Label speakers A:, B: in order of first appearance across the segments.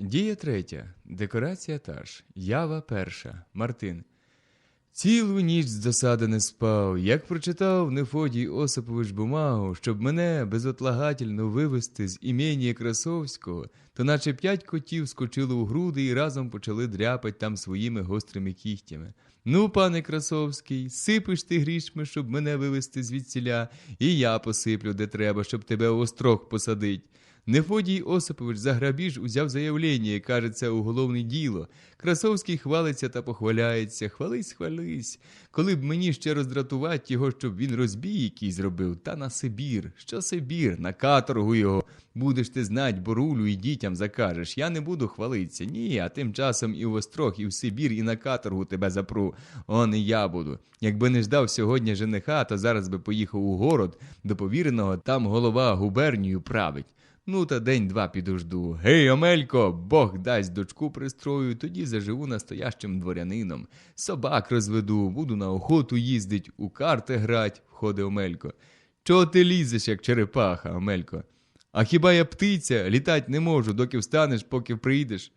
A: Дія третя. Декорація та ж. Ява перша. Мартин. Цілу ніч з досади не спав. Як прочитав Нефодій Осипович бумагу, щоб мене безотлагательно вивести з імені Красовського, то наче п'ять котів скочили у груди і разом почали дряпать там своїми гострими кігтями. Ну, пане Красовський, сипиш ти грішми, щоб мене вивести звідсіля, і я посиплю, де треба, щоб тебе острог посадить. Нефодій Осипович за грабіж узяв заявлення і каже, це уголовне діло. Красовський хвалиться та похваляється. Хвались, хвались. Коли б мені ще роздратувати його, щоб він розбій який зробив, та на Сибір. Що Сибір? На каторгу його. Будеш ти знать, борулю і дітям закажеш. Я не буду хвалитися. Ні, а тим часом і в Острог, і в Сибір, і на каторгу тебе запру. Он і я буду. Якби не ждав сьогодні жениха, то зараз би поїхав у город до повіреного, там голова губернію править. Ну, та день-два підожду. Гей, Омелько, Бог дасть дочку пристрою, тоді заживу настоящим дворянином. Собак розведу, буду на охоту їздить, у карти грать, входить Омелько. Чого ти лізеш, як черепаха, Омелько? А хіба я птиця, літать не можу, доки встанеш, поки прийдеш.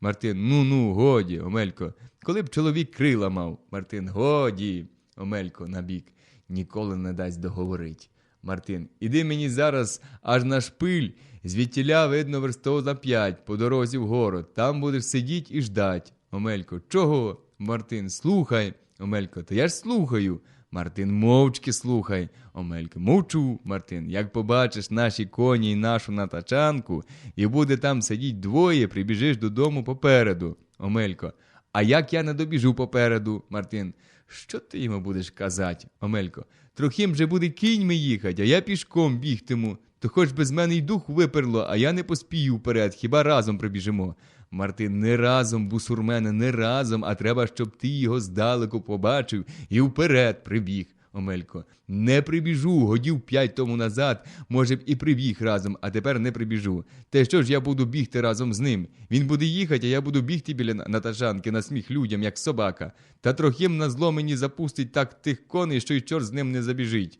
A: Мартин, ну ну, годі, Омелько. Коли б чоловік крила мав. Мартин, годі, Омелько, набік. Ніколи не дасть договорить. Мартин, іди мені зараз аж на шпиль, звідтіля видно верстов за п'ять, по дорозі в город. Там будеш сидіть і ждать. Омелько, чого? Мартин, слухай. Омелько, та я ж слухаю. Мартин, мовчки слухай. Омелько, мовчу. Мартин, як побачиш наші коні і нашу натачанку, і буде там сидіть двоє, прибіжиш додому попереду. Омелько, а як я не добіжу попереду? Мартин, що ти йому будеш казати? Омелько, трохим же буде кіньми їхать, а я пішком бігтиму. То хоч без мене й дух виперло, а я не поспію вперед, хіба разом прибіжимо. Мартин, не разом, бусурмене, не разом, а треба, щоб ти його здалеку побачив і вперед прибіг. Омелько, не прибіжу, годів п'ять тому назад, може б і прибіг разом, а тепер не прибіжу. Те що ж я буду бігти разом з ним? Він буде їхати, а я буду бігти біля натажанки на сміх людям, як собака. Та трохим на зло мені запустить так тих коней, що й чорт з ним не забіжить.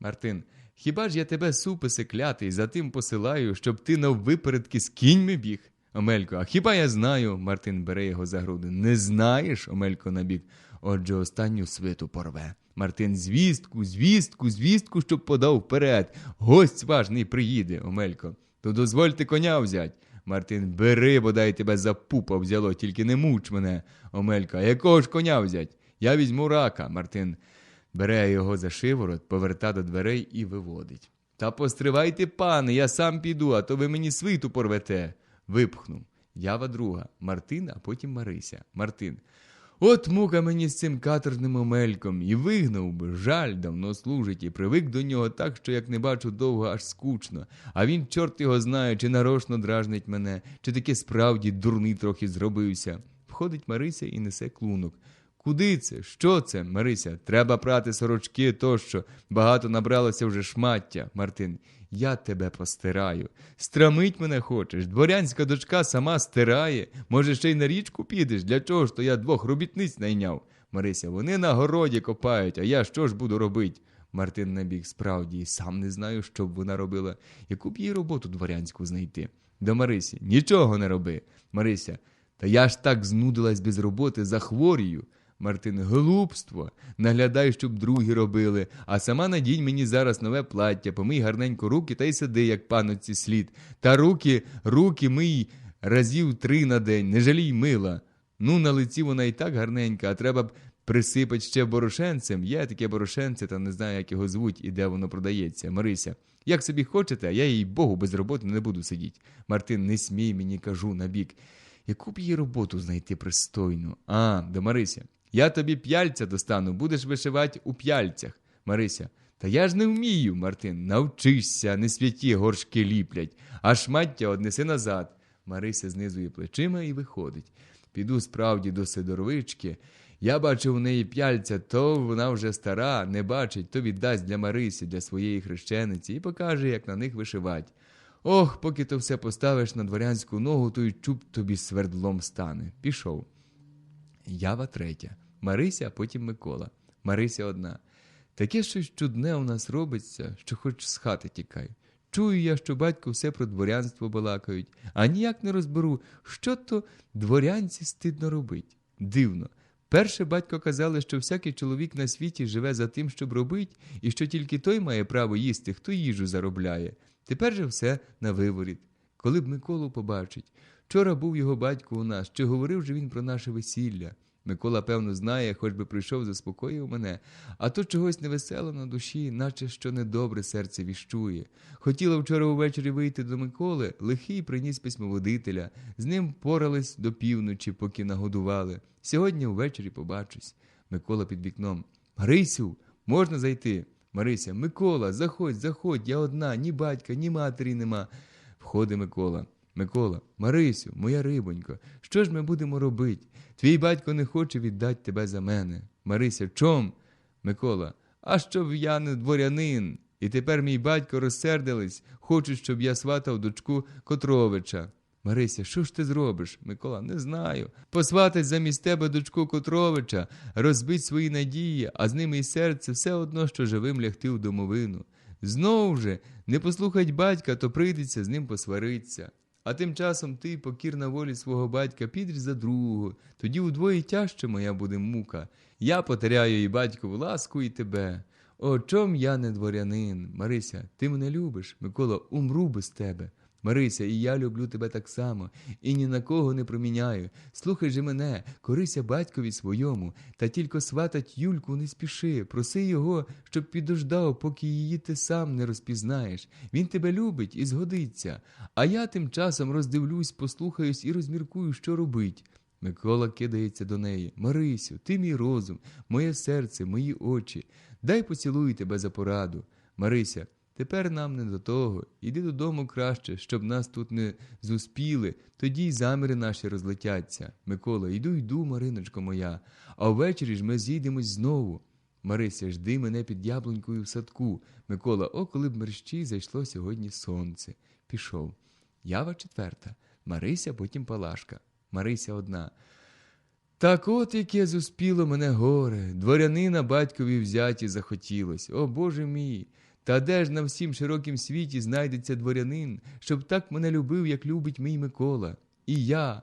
A: Мартин, хіба ж я тебе суписи клятий, за тим посилаю, щоб ти наввипередки з кіньми біг? Омелько, а хіба я знаю? Мартин бере його за груди. Не знаєш, Омелько набік. Отже, останню свиту порве. Мартин, звістку, звістку, звістку, щоб подав вперед. Гость важний приїде, Омелько. То дозвольте коня взять. Мартин, бери, бодай тебе за пупа взяло, тільки не муч мене. Омелько, якого ж коня взять? Я візьму рака. Мартин бере його за шиворот, поверта до дверей і виводить. Та постривайте, пане, я сам піду, а то ви мені свиту порвете. Випхнув. Ява друга, Мартин, а потім Марися. Мартин. От мука мені з цим каторним омельком, і вигнав би, жаль, давно служить, і привик до нього так, що як не бачу довго, аж скучно. А він, чорт його знає, чи нарочно дражнить мене, чи таки справді дурний трохи зробився. Входить Марися і несе клунок. Куди це? Що це, Марися? Треба прати сорочки тощо. Багато набралося вже шмаття, Мартин. Я тебе постираю. Страмить мене хочеш. Дворянська дочка сама стирає. Може, ще й на річку підеш? Для чого ж то я двох робітниць найняв? Марися, вони на городі копають, а я що ж буду робити? Мартин набіг справді і сам не знаю, що б вона робила. Яку б їй роботу дворянську знайти? До Марисі, нічого не роби. Марися, та я ж так знудилась без роботи, захворію. Мартин, глупство. Наглядай, щоб другі робили, а сама надінь мені зараз нове плаття, помий гарненько руки та й сиди, як паноці слід. Та руки, руки мий разів три на день, не жалій мила. Ну, на лиці вона і так гарненька, а треба б присипати ще борошенцем. Є таке борошенце, та не знаю, як його звуть і де воно продається. Марися, як собі хочете, а я їй Богу без роботи не буду сидіти. Мартин, не смій мені, кажу, набік. Яку б їй роботу знайти пристойну? А, до Марися. Я тобі п'яльця достану, будеш вишивати у п'яльцях. Марися. Та я ж не вмію, Мартин. Навчишся, не святі горшки ліплять, а шмаття однеси назад. Марися знизує плечима і виходить. Піду справді до Сидоровички. Я бачу в неї п'яльця, то вона вже стара, не бачить, то віддасть для Марисі, для своєї хрещениці і покаже, як на них вишивать. Ох, поки то все поставиш на дворянську ногу, то й чуб тобі свердлом стане. Пішов. Ява третя. Марися, а потім Микола. Марися одна. Таке щось чудне у нас робиться, що хоч з хати тікай. Чую я, що батько все про дворянство балакають, а ніяк не розберу, що то дворянці стидно робить. Дивно. Перше батько казали, що всякий чоловік на світі живе за тим, щоб робить, і що тільки той має право їсти, хто їжу заробляє. Тепер же все на виворіт. Коли б Миколу побачить. Вчора був його батько у нас, чи говорив же він про наше весілля. Микола, певно, знає, хоч би прийшов, заспокоїв мене, а то чогось невесело на душі, наче що недобре серце віщує. Хотіла вчора увечері вийти до Миколи, лихий приніс письмоводителя. З ним порались до півночі, поки нагодували. Сьогодні ввечері побачусь. Микола під вікном. Марисю, можна зайти? Марися, Микола, заходь, заходь, я одна, ні батька, ні матері нема. Входить Микола. Микола, Марисю, моя рибонько, що ж ми будемо робити? Твій батько не хоче віддати тебе за мене. Марися, чом? Микола, а щоб я не дворянин. І тепер мій батько розсердились, хочуть, щоб я сватав дочку Котровича. Марися, що ж ти зробиш? Микола, не знаю. Посватать замість тебе дочку Котровича, розбить свої надії, а з ними й серце все одно, що живим лягти в домовину. Знову же, не послухать батька, то прийдеться з ним посваритися. А тим часом ти, покірна волі свого батька, підеш за другого, тоді удвоє тяжче моя буде мука. Я потеряю і батькову ласку, і тебе. О, чом я не дворянин? Марися, ти мене любиш, Микола, умру без тебе. Марися, і я люблю тебе так само, і ні на кого не проміняю. Слухай же мене, корися батькові своєму, та тільки сватать Юльку не спіши, проси його, щоб підождав, поки її ти сам не розпізнаєш. Він тебе любить і згодиться. А я тим часом роздивлюсь, послухаюсь і розміркую, що робить. Микола кидається до неї. Марисю, ти мій розум, моє серце, мої очі. Дай поцілую тебе за пораду. Марися, Тепер нам не до того. Іди додому краще, щоб нас тут не зуспіли, тоді й заміри наші розлетяться. Микола, йду, йду, Мариночко моя, а ввечері ж ми зійдемось знову. Марися, жди мене під яблунькою в садку. Микола, о, коли б мерщій зайшло сьогодні сонце. Пішов. Ява четверта. Марися, потім Палашка. Марися одна. Так от яке зуспіло мене горе, дворянина батькові взяті захотілось. О Боже мій! Та де ж на всім широкім світі знайдеться дворянин, щоб так мене любив, як любить мій Микола. І я,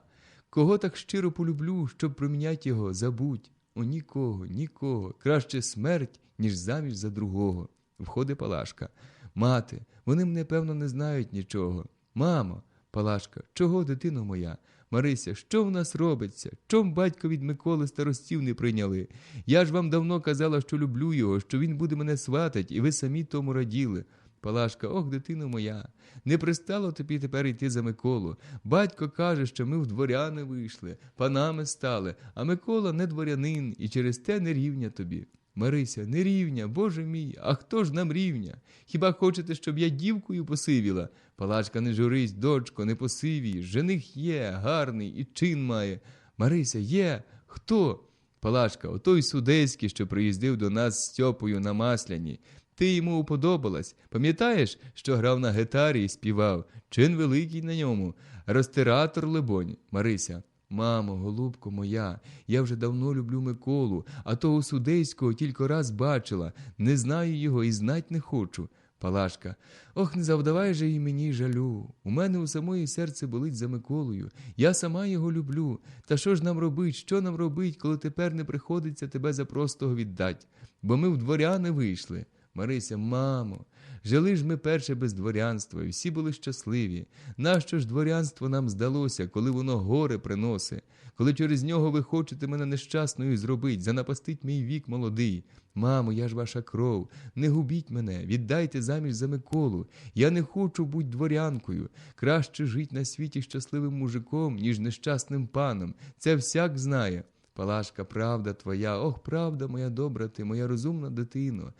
A: кого так щиро полюблю, щоб проміняти його, забудь. О, нікого, нікого. Краще смерть, ніж заміж за другого. Входить Палашка. Мати, вони мене, певно, не знають нічого. Мамо, Палашка, чого, дитино моя? Марися, що в нас робиться? Чом батько від Миколи старостів не прийняли? Я ж вам давно казала, що люблю його, що він буде мене сватать, і ви самі тому раділи. Палашка, ох, дитино моя, не пристало тобі тепер йти за Миколу. Батько каже, що ми в дворяни вийшли, панами стали, а Микола не дворянин, і через те не рівня тобі. Марися, не рівня, Боже мій, а хто ж нам рівня? Хіба хочете, щоб я дівкою посивіла? Палачка, не журись, дочко, не посивій. Жених є, гарний і чин має. Марися, є. Хто? Палашка, отой судейський, що приїздив до нас з Стьопою на масляні. Ти йому уподобалась. Пам'ятаєш, що грав на гітарі і співав? Чин великий на ньому. Ростиратор, либонь, Марися. Мамо, голубко моя, я вже давно люблю Миколу, а того судейського тільки раз бачила, не знаю його і знать не хочу. Палашка, ох, не завдавай же і мені жалю. У мене у самої серце болить за Миколою. Я сама його люблю. Та що ж нам робить, що нам робить, коли тепер не приходиться тебе за простого віддать? Бо ми в дворяни вийшли. Марися, мамо, жили ж ми перше без дворянства, і всі були щасливі. Нащо ж дворянство нам здалося, коли воно горе приносить? Коли через нього ви хочете мене нещасною зробить, занапастить мій вік молодий. Мамо, я ж ваша кров, не губіть мене, віддайте заміж за Миколу. Я не хочу бути дворянкою. Краще жить на світі щасливим мужиком, ніж нещасним паном. Це всяк знає. Палашка, правда твоя, ох, правда моя добра ти, моя розумна дитино.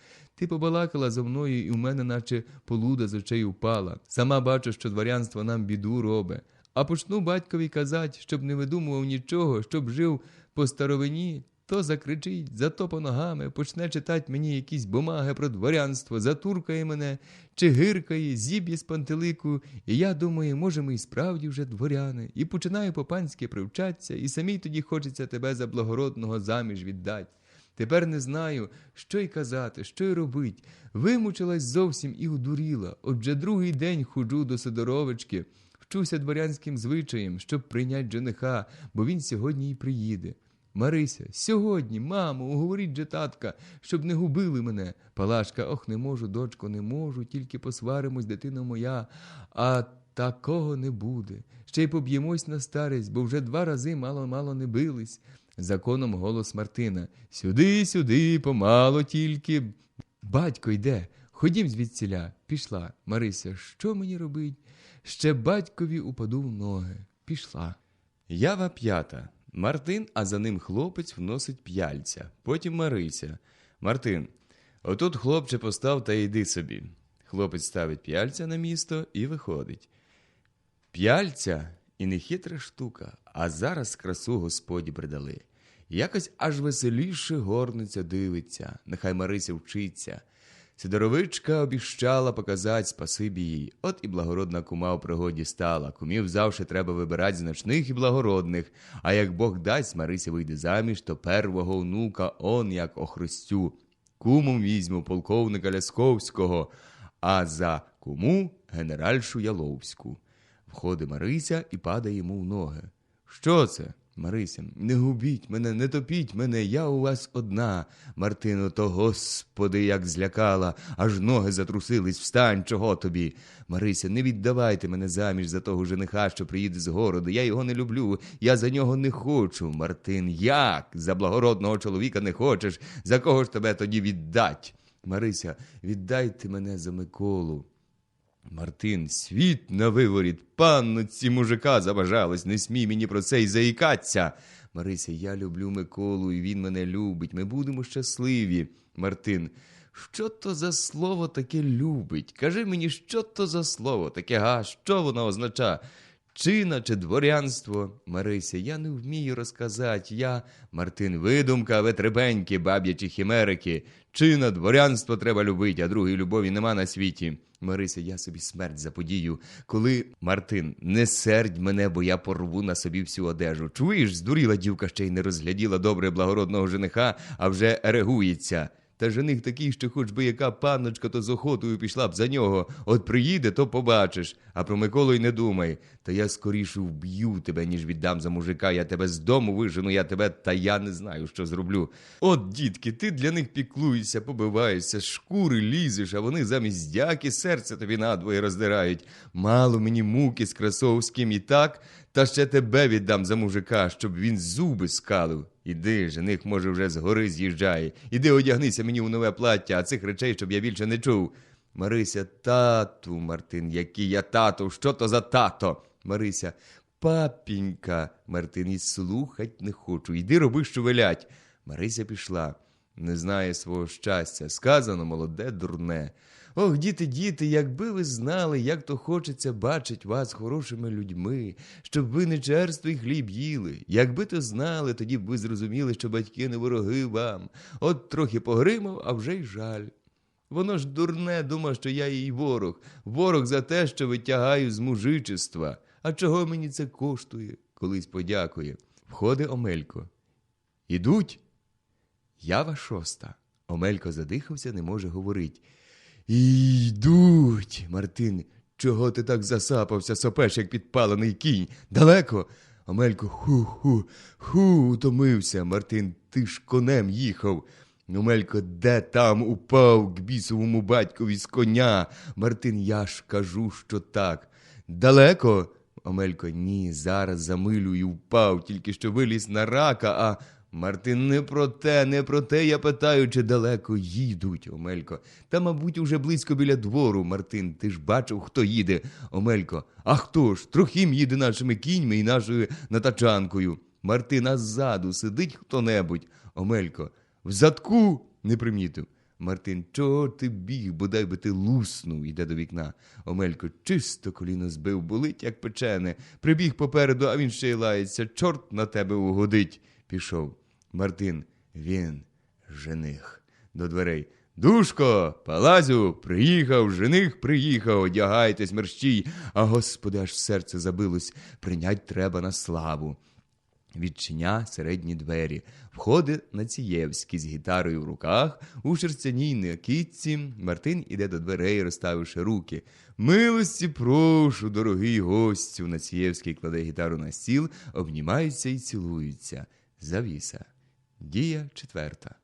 A: Ти побалакала зо мною, і в мене, наче полуда з очей упала. Сама бачу, що дворянство нам біду робе. А почну батькові казати, щоб не видумував нічого, щоб жив по старовині, то закричить, затопа ногами, почне читати мені якісь бумаги про дворянство, затуркає мене, чи гиркає, зіб'є з пантелику, і я думаю, може, ми і справді вже дворяни, і починаю по-панськи привчатися, і самій тоді хочеться тебе за благородного заміж віддать. Тепер не знаю, що й казати, що й робить. Вимучилась зовсім і одуріла. Отже другий день ходжу до Сидоровички, вчуся дворянським звичаєм, щоб прийнять жениха, бо він сьогодні й приїде. Марися, сьогодні, мамо, уговоріть же татка, щоб не губили мене. Палашка, ох, не можу, дочко, не можу, тільки посваримось, дитина моя, а такого не буде. Ще й поб'ємось на старість, бо вже два рази мало-мало не бились. Законом голос Мартина. Сюди, сюди, помало тільки. Батько йде. Ходім звідсіля. Пішла. Марися, що мені робить? Ще батькові упаду в ноги. Пішла. Ява п'ята. Мартин, а за ним хлопець вносить п'яльця. Потім Марися. Мартин. Отут хлопче постав та йди собі. Хлопець ставить п'яльця на місто і виходить. П'яльця і не хитра штука, а зараз красу господі придали. Якось аж веселіше горниця дивиться, нехай Марися вчиться. Сидоровичка обіщала показать спасибі їй. От і благородна кума у пригоді стала. Кумів завжди треба вибирати значних і благородних. А як Бог дасть, Марися вийде заміж, то первого онука он як охрестю. Кумом візьму полковника Лясковського, а за куму генеральшу Яловську. Входить Марися і падає йому в ноги. Що це? Марися, не губіть мене, не топіть мене, я у вас одна. Мартино, то господи, як злякала, аж ноги затрусились, встань, чого тобі. Марися, не віддавайте мене заміж за того жениха, що приїде з городу. Я його не люблю, я за нього не хочу. Мартин, як? За благородного чоловіка не хочеш? За кого ж тебе тоді віддать? Марися, віддайте мене за Миколу. Мартин, світ на виворіт, панноці мужика забажалось, не смій мені про це й заїкаться. Марися, я люблю Миколу, і він мене любить. Ми будемо щасливі. Мартин, що то за слово таке любить? Кажи мені, що то за слово таке, га? Що воно означає? Чина чи дворянство? Марися, я не вмію розказати. Я, Мартин, видумка, ветребеньки, баб'ячі хімерики. Чина, дворянство треба любити, а другої любові нема на світі. Марися, я собі смерть заподію. Коли, Мартин, не сердь мене, бо я порву на собі всю одежу. Чуєш, здуріла дівка ще й не розгляділа добре благородного жениха, а вже ерегується. Та жених такий, що хоч би яка панночка, то з охотою пішла б за нього. От приїде, то побачиш. А про Миколу й не думай. Та я скоріше вб'ю тебе, ніж віддам за мужика. Я тебе з дому вижену, я тебе, та я не знаю, що зроблю. От, дітки, ти для них піклуєшся, побиваєшся, шкури лізеш, а вони замість дяки серце тобі надвоє роздирають. Мало мені муки з Красовським і так, та ще тебе віддам за мужика, щоб він зуби скалив. Іди, жених, може, вже з гори з'їжджає. Іди одягнися мені у нове плаття, а цих речей, щоб я більше не чув. Марися, тату, Мартин, який я тато, що то за тато? Марися, папінька, Мартин, і слухать не хочу. Іди роби, що велять. Марися пішла. Не знає свого щастя. Сказано молоде, дурне. Ох, діти, діти, якби ви знали, як то хочеться бачить вас хорошими людьми, щоб ви не черство й хліб їли. Якби то знали, тоді б ви зрозуміли, що батьки не вороги вам. От трохи погримав, а вже й жаль. Воно ж дурне дума, що я їй ворог. Ворог за те, що витягаю з мужичества. А чого мені це коштує? Колись подякує. Входить Омелько. Ідуть? Ява шоста. Омелько задихався, не може говорить. Йдуть, Мартин, чого ти так засапався, сопеш, як підпалений кінь? Далеко? Омелько, ху-ху, ху, утомився. Мартин, ти ж конем їхав. Омелько, де там упав к бісовому батькові з коня? Мартин, я ж кажу, що так. Далеко? Омелько, ні, зараз за милю впав, тільки що виліз на рака, а. Мартин, не про те, не про те, я питаю, чи далеко їдуть, Омелько. Та, мабуть, уже близько біля двору, Мартин. Ти ж бачив, хто їде, Омелько. А хто ж? Трохим їде нашими кіньми і нашою натачанкою. Мартин, а ззаду сидить хто-небудь. Омелько. В задку не примітив. Мартин, чого ти біг, бодай би ти луснув, іде до вікна. Омелько чисто коліно збив, болить, як печене. Прибіг попереду, а він ще й лається. Чорт на тебе угодить. Пішов. Мартин, він жених. До дверей. Душко, палазю, приїхав, жених приїхав, одягайтесь, мерщій, а господи, аж серце забилось, прийнять треба на славу. Відчиня середні двері. Входить Націєвський з гітарою в руках, у шерстяній накидці. Мартин іде до дверей, розставивши руки. Милості прошу, дорогий гостю. Націєвський кладе гітару на стіл, обнімаються і цілуються. Завіса. Дія четверта.